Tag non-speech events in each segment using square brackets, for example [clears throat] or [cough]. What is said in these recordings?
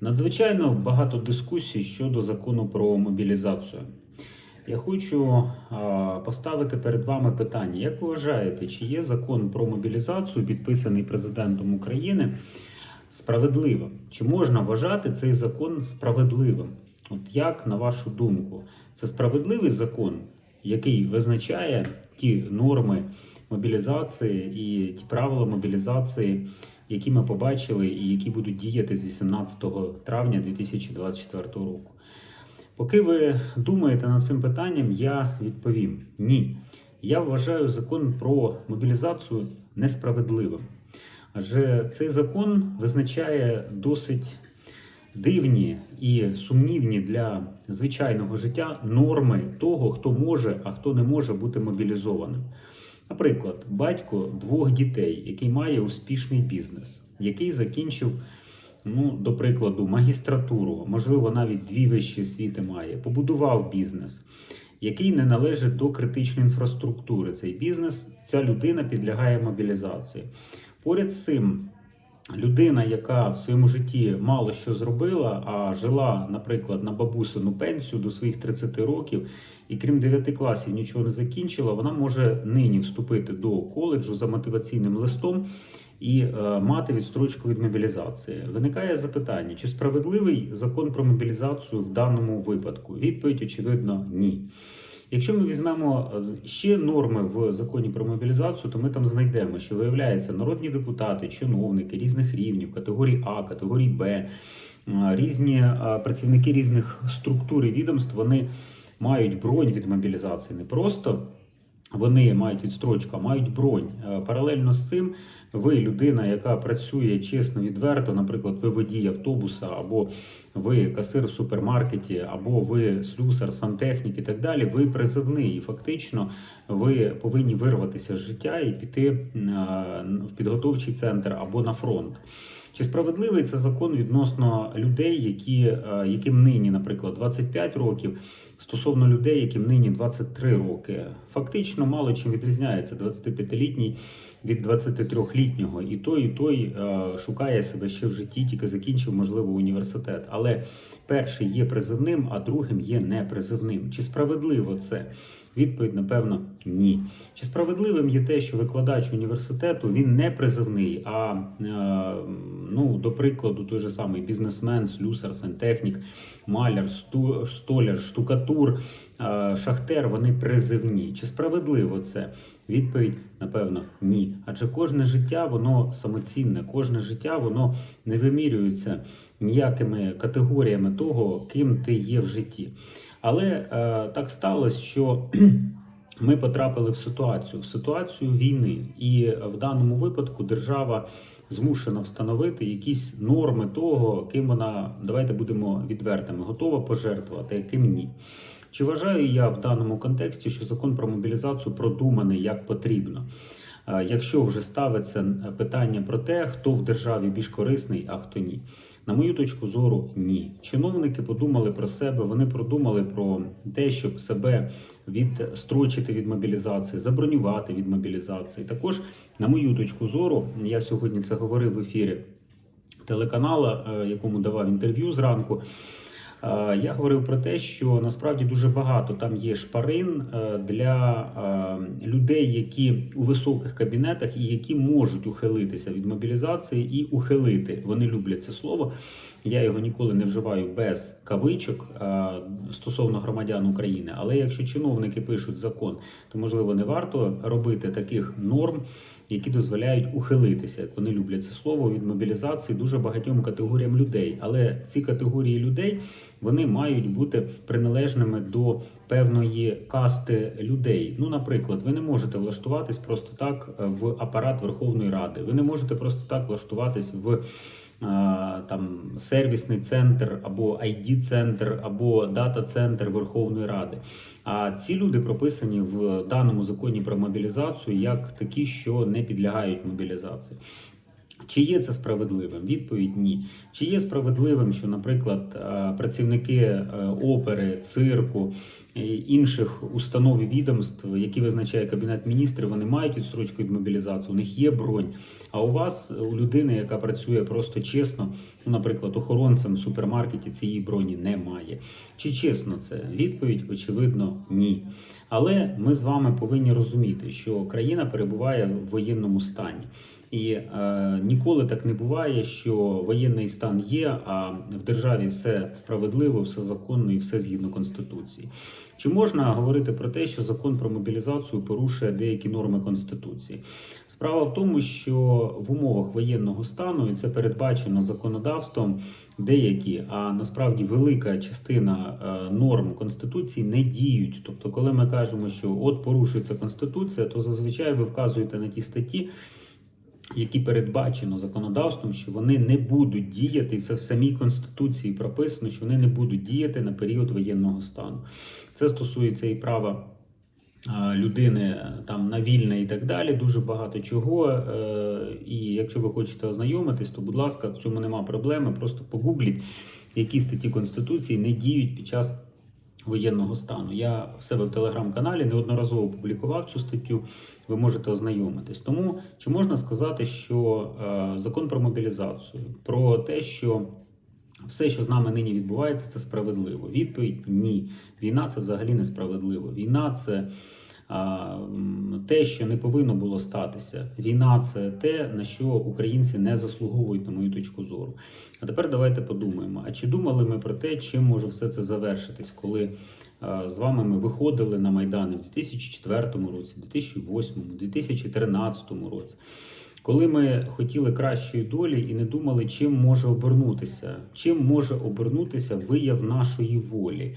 Надзвичайно багато дискусій щодо закону про мобілізацію. Я хочу поставити перед вами питання: як ви вважаєте, чи є закон про мобілізацію, підписаний президентом України, справедливим? Чи можна вважати цей закон справедливим? От як на вашу думку, це справедливий закон, який визначає ті норми мобілізації і ті правила мобілізації, які ми побачили і які будуть діяти з 18 травня 2024 року? Поки ви думаєте над цим питанням, я відповім: ні. Я вважаю закон про мобілізацію несправедливим. Адже цей закон визначає досить дивні і сумнівні для звичайного життя норми того, хто може, а хто не може бути мобілізованим. Наприклад, батько двох дітей, який має успішний бізнес, який закінчив, ну, до прикладу, магістратуру, можливо, навіть дві вищі освіти має, побудував бізнес, який не належить до критичної інфраструктури. Цей бізнес, ця людина підлягає мобілізації. Поряд з цим. Людина, яка в своєму житті мало що зробила, а жила, наприклад, на бабусину пенсію до своїх 30 років, і крім 9 класів нічого не закінчила, вона може нині вступити до коледжу за мотиваційним листом і е, мати відстрочку від мобілізації. Виникає запитання: чи справедливий закон про мобілізацію в даному випадку? Відповідь очевидно, ні. Якщо ми візьмемо е, ще норми в законі про мобілізацію, то ми там знайдемо, що виявляється народні депутати, чиновники різних рівнів, категорії А, категорії Б, е, різні е, працівники різних структур і відомств, вони мають бронь від мобілізації. Не просто вони мають відстрочку, мають бронь. Е, Паралельно з цим, ви людина, яка працює чесно, відверто, наприклад, ви водій автобуса, або ви касир в супермаркеті, або ви слюсар, сантехнік і так далі. Ви призивний, і фактично ви повинні вирватися з життя і піти е, в підготовчий центр або на фронт. Чи справедливий це закон відносно людей, які, е, яким нині, наприклад, 25 років, стосовно людей, яким нині 23 роки? Фактично мало чим відрізняється 25-літній від 23-літнього. І той, і той е, шукає себе ще в житті, тільки закінчив, можливо, університет. Але перший є призивним, а другим є непризивним. Чи справедливо це? Відповідь, напевно, ні. Чи справедливим є те, що викладач університету він не призивний, а е, ну, до прикладу, той же самий бізнесмен, слюсар, сантехнік, маляр, столяр, штукатур, е, шахтер, вони призивні. Чи справедливо це? Відповідь, напевно, ні. Адже кожне життя воно самоцінне, кожне життя воно не вимірюється ніякими категоріями того, ким ти є в житті. Але е, так сталося, що [clears throat] ми потрапили в ситуацію, в ситуацію війни, і в даному випадку держава змушена встановити якісь норми того, ким вона, давайте будемо відвертими, готова пожертвувати, а ким ні. Чи вважаю я в даному контексті, що закон про мобілізацію продуманий як потрібно? Е, Якщо вже ставиться питання про те, хто в державі більш корисний, а хто ні. На мою точку зору, ні. Чиновники подумали про себе, вони продумали про те, щоб себе відстрочити від мобілізації, забронювати від мобілізації. Також, на мою точку зору, я сьогодні це говорив в ефірі телеканала, е, якому давав інтерв'ю зранку. Е, Я говорив про те, що насправді дуже багато там є шпарин е, для е, людей, які у високих кабінетах і які можуть ухилитися від мобілізації і ухилити. Вони люблять це слово. Я його ніколи не вживаю без кавичок стосовно громадян України. Але якщо чиновники пишуть закон, то можливо не варто робити таких норм. Які дозволяють ухилитися, як вони люблять це слово від мобілізації дуже багатьом категоріям людей. Але ці категорії людей вони мають бути приналежними до певної касти людей. Ну, наприклад, ви не можете влаштуватись просто так в апарат Верховної Ради. Ви не можете просто так влаштуватись в там сервісний центр або id центр або дата-центр Верховної Ради. А ці люди прописані в даному законі про мобілізацію як такі, що не підлягають мобілізації. Чи є це справедливим? Відповідь ні. Чи є справедливим, що, наприклад, працівники е, опери, цирку інших установ і відомств, які визначає Кабінет міністрів, вони мають відстрочку від мобілізації, у них є бронь. А у вас, у людини, яка працює просто чесно, ну, наприклад, охоронцем в супермаркеті цієї броні немає. Чи чесно це? Відповідь, очевидно, ні. Але ми з вами повинні розуміти, що країна перебуває в воєнному стані. І е, ніколи так не буває, що воєнний стан є, а в державі все справедливо, все законно і все згідно конституції. Чи можна говорити про те, що закон про мобілізацію порушує деякі норми конституції? Справа в тому, що в умовах воєнного стану і це передбачено законодавством. Деякі, а насправді велика частина е, норм конституції не діють. Тобто, коли ми кажемо, що от порушується конституція, то зазвичай ви вказуєте на ті статті, які передбачено законодавством, що вони не будуть діяти, і це в самій конституції прописано, що вони не будуть діяти на період воєнного стану. Це стосується і права. Людини е, там на вільне і так далі, дуже багато чого. Е, І якщо ви хочете ознайомитись, то будь ласка, в цьому нема проблеми. Просто погугліть, які статті Конституції не діють під час воєнного стану. Я в себе в телеграм-каналі неодноразово публікував цю статтю. Ви можете ознайомитись. Тому чи можна сказати, що е, закон про мобілізацію, про те, що все, що з нами нині відбувається, це справедливо. Відповідь ні. Війна це взагалі несправедливо. Війна це те, що не повинно було статися. Війна це те, на що українці не заслуговують, на мою точку зору. А тепер давайте подумаємо: а чи думали ми про те, чим може все це завершитись, коли з вами ми виходили на Майдани в 2004 році, 2008, 2013 році? Коли ми хотіли кращої долі і не думали, чим може обернутися, чим може обернутися вияв нашої волі.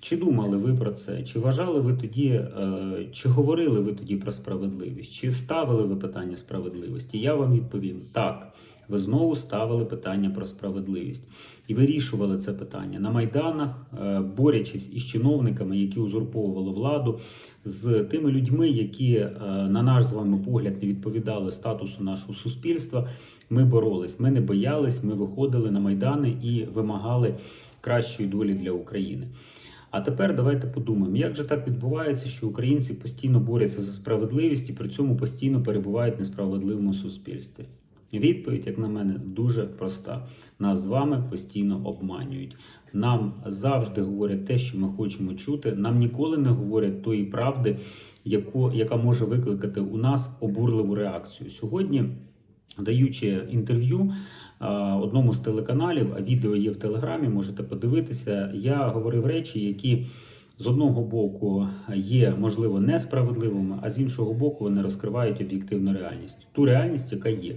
Чи думали ви про це? Чи вважали ви тоді, е, чи говорили ви тоді про справедливість? Чи ставили ви питання справедливості? Я вам відповім так. Ви знову ставили питання про справедливість і вирішували це питання на майданах, е, борючись із чиновниками, які узурповували владу, з тими людьми, які, е, на наш з вами погляд, не відповідали статусу нашого суспільства. Ми боролись, ми не боялись, ми виходили на майдани і вимагали кращої долі для України. А тепер давайте подумаємо, як же так відбувається, що українці постійно борються за справедливість і при цьому постійно перебувають в несправедливому суспільстві? Відповідь, як на мене, дуже проста. Нас з вами постійно обманюють. Нам завжди говорять те, що ми хочемо чути. Нам ніколи не говорять тої правди, яку, яка може викликати у нас обурливу реакцію. Сьогодні, даючи інтерв'ю одному з телеканалів, а відео є в телеграмі, можете подивитися. Я говорив речі, які з одного боку є можливо несправедливими, а з іншого боку, вони розкривають об'єктивну реальність, ту реальність, яка є.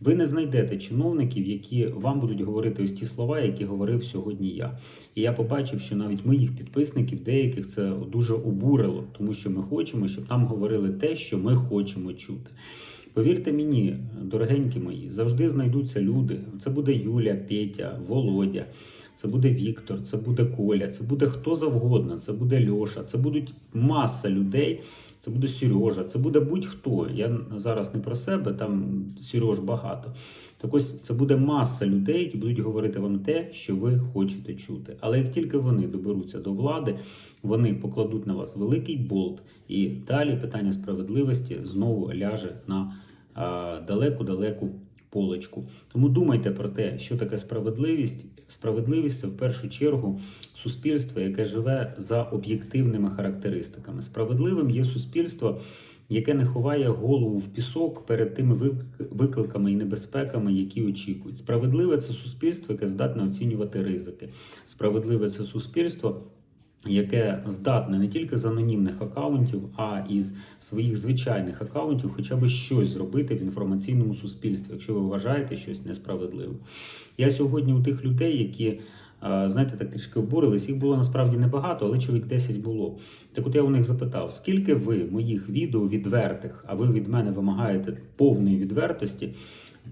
Ви не знайдете чиновників, які вам будуть говорити ось ті слова, які говорив сьогодні я. І я побачив, що навіть моїх підписників деяких це дуже обурило, тому що ми хочемо, щоб нам говорили те, що ми хочемо чути. Повірте мені, дорогенькі мої, завжди знайдуться люди. Це буде Юля, Петя, Володя, це буде Віктор, це буде Коля, це буде хто завгодно, це буде Льоша, це будуть маса людей. Це буде Сережа, це буде будь-хто. Я зараз не про себе, там Сереж багато. Так ось це буде маса людей, які будуть говорити вам те, що ви хочете чути. Але як тільки вони доберуться до влади, вони покладуть на вас великий болт, і далі питання справедливості знову ляже на далеку-далеку полочку. Тому думайте про те, що таке справедливість. Справедливість це в першу чергу суспільство, яке живе за об'єктивними характеристиками. Справедливим є суспільство, яке не ховає голову в пісок перед тими вик- викликами і небезпеками, які очікують. Справедливе це суспільство, яке здатне оцінювати ризики. Справедливе це суспільство. Яке здатне не тільки з анонімних акаунтів, а із своїх звичайних акаунтів, хоча б щось зробити в інформаційному суспільстві, якщо ви вважаєте щось несправедливим. Я сьогодні у тих людей, які знаєте, так трішки обурились. Їх було насправді небагато, але чоловік 10 було. Так от я у них запитав, скільки ви моїх відео відвертих, а ви від мене вимагаєте повної відвертості,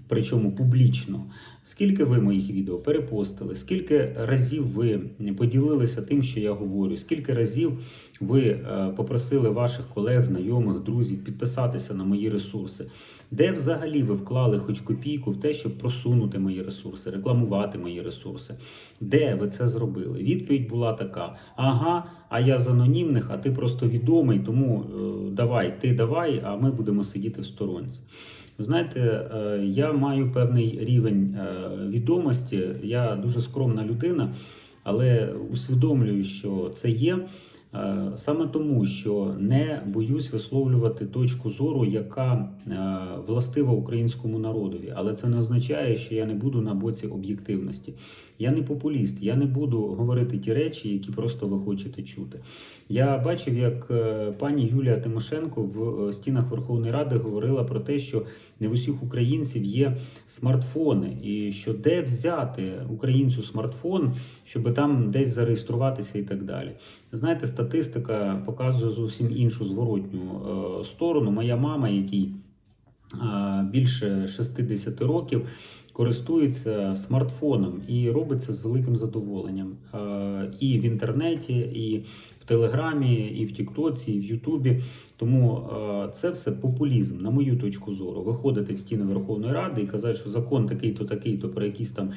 причому публічно. Скільки ви моїх відео перепостили, скільки разів ви поділилися тим, що я говорю, скільки разів ви е, попросили ваших колег, знайомих, друзів підписатися на мої ресурси, де взагалі ви вклали хоч копійку в те, щоб просунути мої ресурси, рекламувати мої ресурси? Де ви це зробили? Відповідь була така: ага, а я з анонімних, а ти просто відомий, тому е, давай, ти давай, а ми будемо сидіти в сторонці. Знаєте, е, я маю певний рівень е, відомості. Я дуже скромна людина, але усвідомлюю, що це є. е, Саме тому, що не боюсь висловлювати точку зору, яка властива українському народові, але це не означає, що я не буду на боці об'єктивності. Я не популіст, я не буду говорити ті речі, які просто ви хочете чути. Я бачив, як е, пані Юлія Тимошенко в е, стінах Верховної Ради говорила про те, що не в усіх українців є смартфони, і що де взяти українцю смартфон, щоб там десь зареєструватися і так далі. Знаєте, статистика показує зовсім іншу зворотню е, сторону. Моя мама, якій більше 60 років, користується смартфоном і робить це з великим задоволенням. Е, І в інтернеті, і Телеграмі, і в Тіктоці, і в Ютубі. Тому е, це все популізм, на мою точку зору. Виходити в стіни Верховної Ради і казати, що закон такий-то, такий-то про якісь там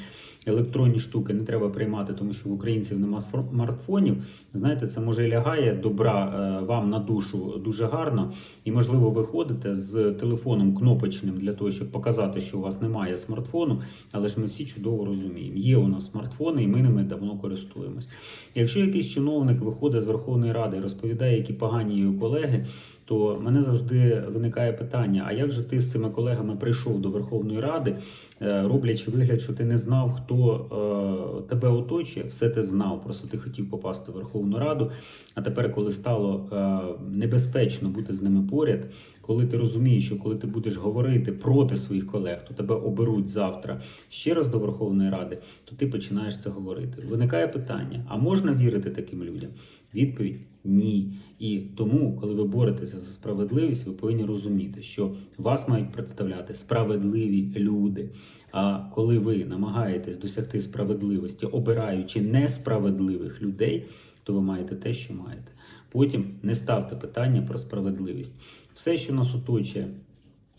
електронні штуки не треба приймати, тому що в українців нема смартфонів. Знаєте, це може лягає добра е, вам на душу дуже гарно, і можливо ви ходите з телефоном кнопочним для того, щоб показати, що у вас немає смартфону. Але ж ми всі чудово розуміємо, є у нас смартфони, і ми ними давно користуємось. Якщо якийсь чиновник виходить з Верховної Ради розповідає, які погані її колеги. То мене завжди виникає питання: а як же ти з цими колегами прийшов до Верховної Ради, е, роблячи вигляд, що ти не знав, хто е, тебе оточує, все ти знав, просто ти хотів попасти в Верховну Раду. А тепер, коли стало е, небезпечно бути з ними поряд, коли ти розумієш, що коли ти будеш говорити проти своїх колег, то тебе оберуть завтра ще раз до Верховної Ради, то ти починаєш це говорити. Виникає питання: а можна вірити таким людям? Відповідь ні. І тому, коли ви боретеся за справедливість, ви повинні розуміти, що вас мають представляти справедливі люди. А коли ви намагаєтесь досягти справедливості, обираючи несправедливих людей, то ви маєте те, що маєте. Потім не ставте питання про справедливість. Все, що нас оточує,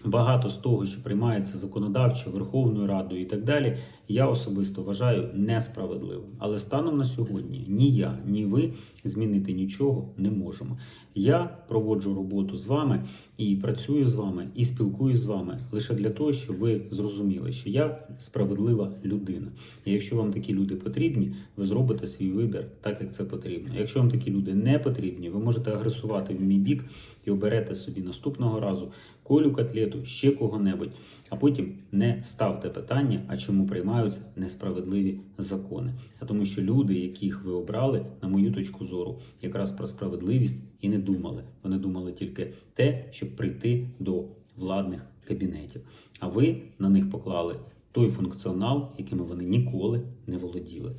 багато з того, що приймається законодавчо, Верховною Радою і так далі, я особисто вважаю несправедливим. Але станом на сьогодні ні я, ні ви змінити нічого не можемо. Я проводжу роботу з вами і працюю з вами, і спілкуюсь з вами лише для того, щоб ви зрозуміли, що я справедлива людина. І якщо вам такі люди потрібні, ви зробите свій вибір так, як це потрібно. Якщо вам такі люди не потрібні, ви можете агресувати в мій бік і оберете собі наступного разу колю котлету, ще кого-небудь, а потім не ставте питання, а чому приймаються несправедливі закони. А тому, що люди, яких ви обрали, на мою точку зору, якраз про справедливість і не думали. Вони думали тільки те, щоб прийти до владних кабінетів. А ви на них поклали той функціонал, яким вони ніколи не володіли.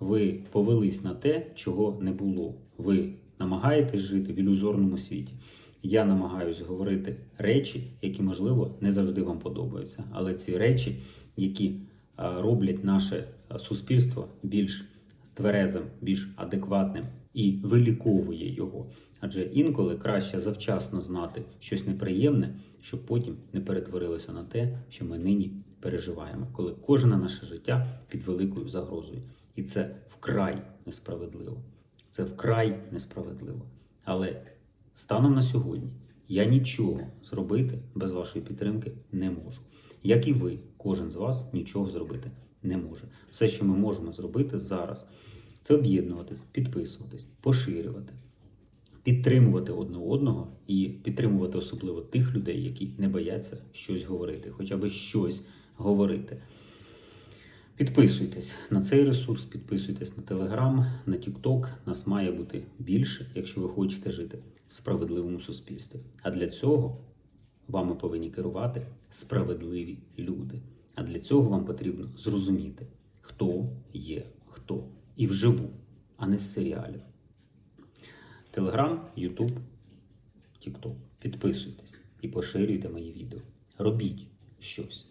Ви повелись на те, чого не було. Ви намагаєтесь жити в ілюзорному світі. Я намагаюся говорити речі, які, можливо, не завжди вам подобаються. Але ці речі, які роблять наше суспільство більш тверезим, більш адекватним і виліковує його. Адже інколи краще завчасно знати щось неприємне, щоб потім не перетворилося на те, що ми нині переживаємо, коли кожне наше життя під великою загрозою. І це вкрай несправедливо. Це вкрай несправедливо. Але станом на сьогодні я нічого зробити без вашої підтримки не можу. Як і ви, кожен з вас нічого зробити не може. Все, що ми можемо зробити зараз, це об'єднуватись, підписуватись, поширювати, підтримувати одне одного і підтримувати особливо тих людей, які не бояться щось говорити, хоча б щось говорити. Підписуйтесь на цей ресурс, підписуйтесь на Телеграм, на Тікток. Нас має бути більше, якщо ви хочете жити в справедливому суспільстві. А для цього вами повинні керувати справедливі люди. А для цього вам потрібно зрозуміти, хто є хто. І вживу, а не з серіалів. Телеграм, Ютуб, Тікток. Підписуйтесь і поширюйте мої відео. Робіть щось.